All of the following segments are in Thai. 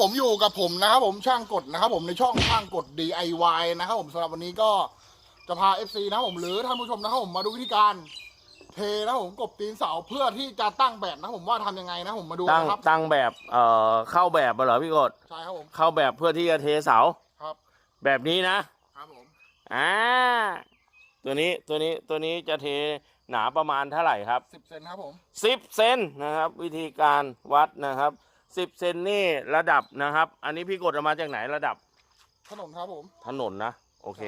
ผมอยู่กับผมนะครับผมช่างกดนะครับ ผมในช่องช่างกด DIY นะครับผมสำหรับวันนี้ก็จะพา FC นะครับผมหรือท่านผู้ชมนะครับผมมาดูวิธีการ เทนะครับผมกบตีนเสาเพื่อที่จะตั้งแบบนะครับผมว่าทำยังไงนะผมมาดูตั้งนะครับตั้งแบบเอ่อเข้าแบบเหรอพี่กดใช่ครับผมเข้าแบบเพื่อที่จะเทเสาครับแบบนี้นะครับผมอ่าตัวนี้ตัวนี้ตัวนี้จะเทหนาประมาณเท่าไหร่ครับสิบเซนครับผมสิบเซนนะครับ วิธีการวัดนะครับ สิบเซนนี่ระดับนะครับ อันนี้พี่กดเอามาจากไหนระดับถนนครับผม ถนนนะ โอเค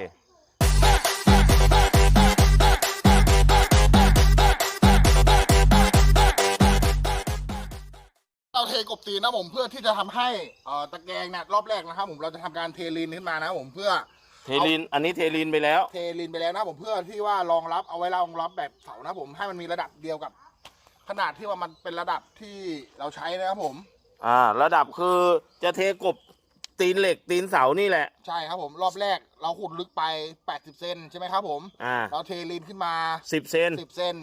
เราเทกบตีนนะผมเพื่อที่จะทำให้เอ่อตะแกรงเนี่ยรอบแรกนะครับ ผมเราจะทำการเทลีนขึ้นมานะครับผมเพื่อเทลิน อันนี้เทลินไปแล้ว เทลินไปแล้วนะครับผมเพื่อที่ว่ารองรับเอาไว้รองรับแบบเสานะครับผมให้มันมีระดับเดียวกับ ขนาดที่ว่ามันเป็นระดับที่เราใช้นะครับผม อ่า ระดับคือจะเทกบตีนเหล็กตีนเสานี่แหละ ใช่ครับผมรอบแรกเราขุดลึกไป 80 เซนใช่ไหมครับผม อ่าเราเทลินขึ้นมา สิบเซน10 เซน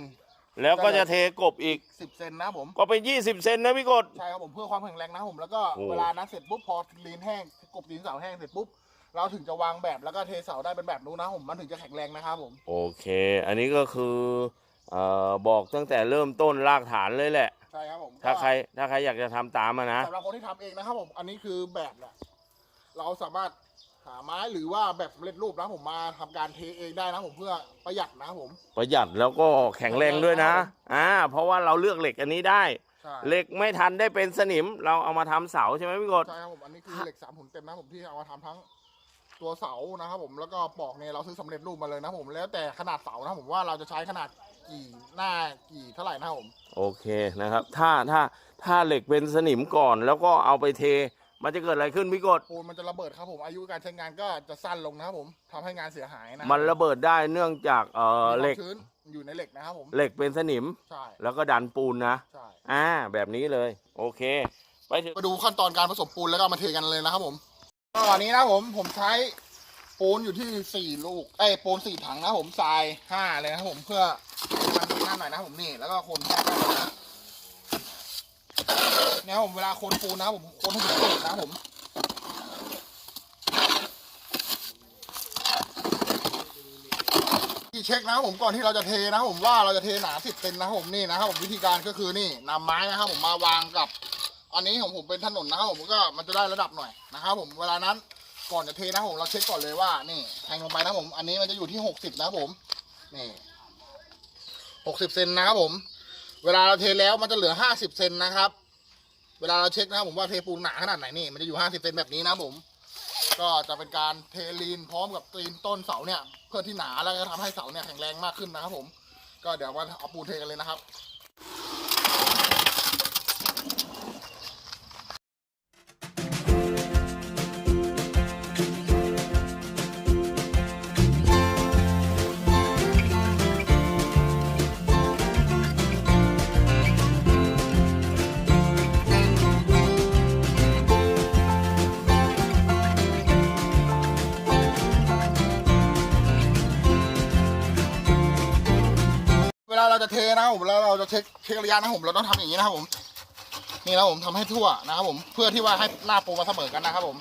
แล้วก็จะเทกบอีก 10 เซนนะครับผม ก็เป็นยี่สิบเซนนะพี่กด ใช่ครับผมเพื่อความแข็งแรงนะครับผมแล้วก็โอ้ เวลานั้นเสร็จปุ๊บพอลีนแห้งกบตีนเสาแห้งเสร็จปุ๊บเราถึงจะวางแบบแล้วก็เทเสาได้เป็นแบบนู้นนะครับผมมันถึงจะแข็งแรงนะครับผม โอเค อันนี้ก็คือเอ่อบอกตั้งแต่เริ่มต้นรากฐานเลยแหละใช่ครับผม ถ้าใครถ้าใครอยากจะทำตามมานะ สำหรับคนที่ทำเองนะครับผม อันนี้คือแบบแหละ เราสามารถหาไม้หรือว่าแบบสำเร็จรูปนะผมมาทำการเทเองได้นะผมเพื่อประหยัดนะครับผม ประหยัดแล้วก็แข็งแรงด้วยนะ อ่า เพราะว่าเราเลือกเหล็กอันนี้ได้ ใช่เหล็กไม่ทันได้เป็นสนิม เราเอามาทำเสาใช่ไหมพี่กด ใช่ครับผม อันนี้คือเหล็กสามหุ่นเต็มนะผมที่เอามาทำทั้งตัวเสานะครับผม แล้วก็ปอกเนี่ยเราซื้อสำเร็จรูปมาเลยนะผม แล้วแต่ขนาดเสานะผมว่าเราจะใช้ขนาด กี่หน้ากี่เท่าไหร่นะครับผม โอเคนะครับ ถ้าถ้าถ้าเหล็กเป็นสนิมก่อนแล้วก็เอาไปเท มันจะเกิดอะไรขึ้นพี่กด ปูนมันจะระเบิดครับผม อายุการใช้งานก็จะสั้นลงนะครับผมทำให้งานเสียหายนะมันระเบิดได้เนื่องจากเอ่อมีความเหล็กชื้นอยู่ในเหล็กนะครับผม เหล็กเป็นสนิม ใช่แล้วก็ดันปูนนะ ใช่อ่า แบบนี้เลย โอเค ไปถึงมาดูขั้นตอนการผสมปูนแล้วก็มาเทกันเลยนะครับผมก็วันนี้นะผมผมใช้ ปูนอยู่ที่สี่ลูกเอ้ยปูนสี่ถังนะผมทรายห้าเลยนะผมเพื่อมันหน้าหน่อยนะผมนี่แล้วก็คนแค่กันนะเนี่ยผมเวลาคนปูนนะผมคนให้ถึงตูดนะผมที่เช็คนะผมก่อนที่เราจะเทนะผมว่าเราจะเทหนาสิบเซนนะผมนี่นะครับผมวิธีการก็คือนี่นำไม้นะครับผมมาวางกับอันนี้ของผมเป็นถนนนะครับผมก็มันจะได้ระดับหน่อยนะครับผมเวลานั้น ก่อนจะเทนะผมเราเช็คก่อนเลยว่านี่แทงลงไปนะผม อันนี้มันจะอยู่ที่หกสิบนะผมนี่หกสิบเซนนะครับผม เวลาเราเทแล้วมันจะเหลือห้าสิบเซนนะครับ เวลาเราเช็คนะครับผมว่าเทปูนหนาขนาดไหนนี่มันจะอยู่ห้าสิบเซนแบบนี้นะผม ก็จะเป็นการเทลีนพร้อมกับตีนต้นเสาเนี่ย เพื่อที่หนาแล้วก็ทำให้เสาเนี่ยแข็งแรงมากขึ้นนะครับผม ก็เดี๋ยวมาเอาปูนเทกันเลยนะครับ เวลาเราจะเทนะครับผมแล้วเราจะเช็คเช็คระยะนะครับผมเราต้องทำอย่างนี้นะครับผมนี่นะครับผมทำให้ทั่วนะครับผมเพื่อที่ว่าให้หน้าปูมาเสมอกันนะครับผม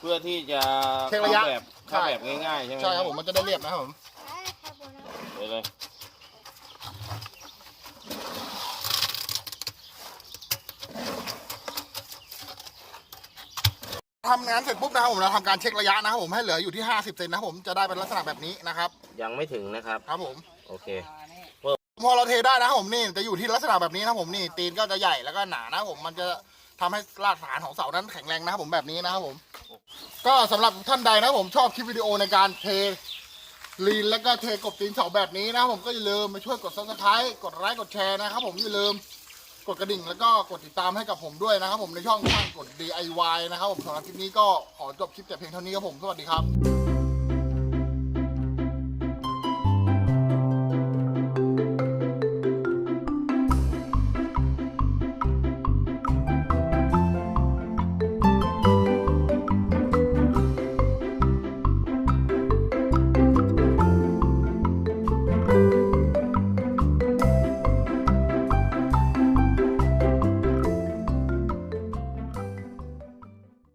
เพื่อที่จะเช็คระยะ เข้าแบบเข้าแบบง่ายๆใช่ไหมใช่ครับผมมันจะได้เรียบนะครับผมไปเลยทำงานเสร็จปุ๊บนะครับผมเราทำการเช็คระยะนะครับผมให้เหลืออยู่ที่ 50เซนนะครับผมจะได้เป็นลักษณะแบบนี้นะครับ ยังไม่ถึงนะครับ ครับผม โอเค พอเราเทได้นะครับผมนี่จะอยู่ที่ลักษณะแบบนี้นะครับผมนี่ตีนก็จะใหญ่แล้วก็หนานะครับผมมันจะทำให้รากฐานของเสานั้นแข็งแรงนะครับผมแบบนี้นะครับผม ก็สำหรับท่านใดนะครับผมชอบคลิปวิดีโอในการเทลีนแล้วก็เทกบตีนเสาแบบนี้นะครับผมก็อย่าลืมมาช่วยกด subscribe กดไลค์กดแชร์นะครับผมอย่าลืมกดกระดิ่งแล้วก็กดติดตามให้กับผมด้วยนะครับผมในช่องช่างกด DIY นะครับผมสำหรับคลิปนี้ก็ขอจบคลิปแต่เพียงเท่านี้ครับผมสวัสดีครับ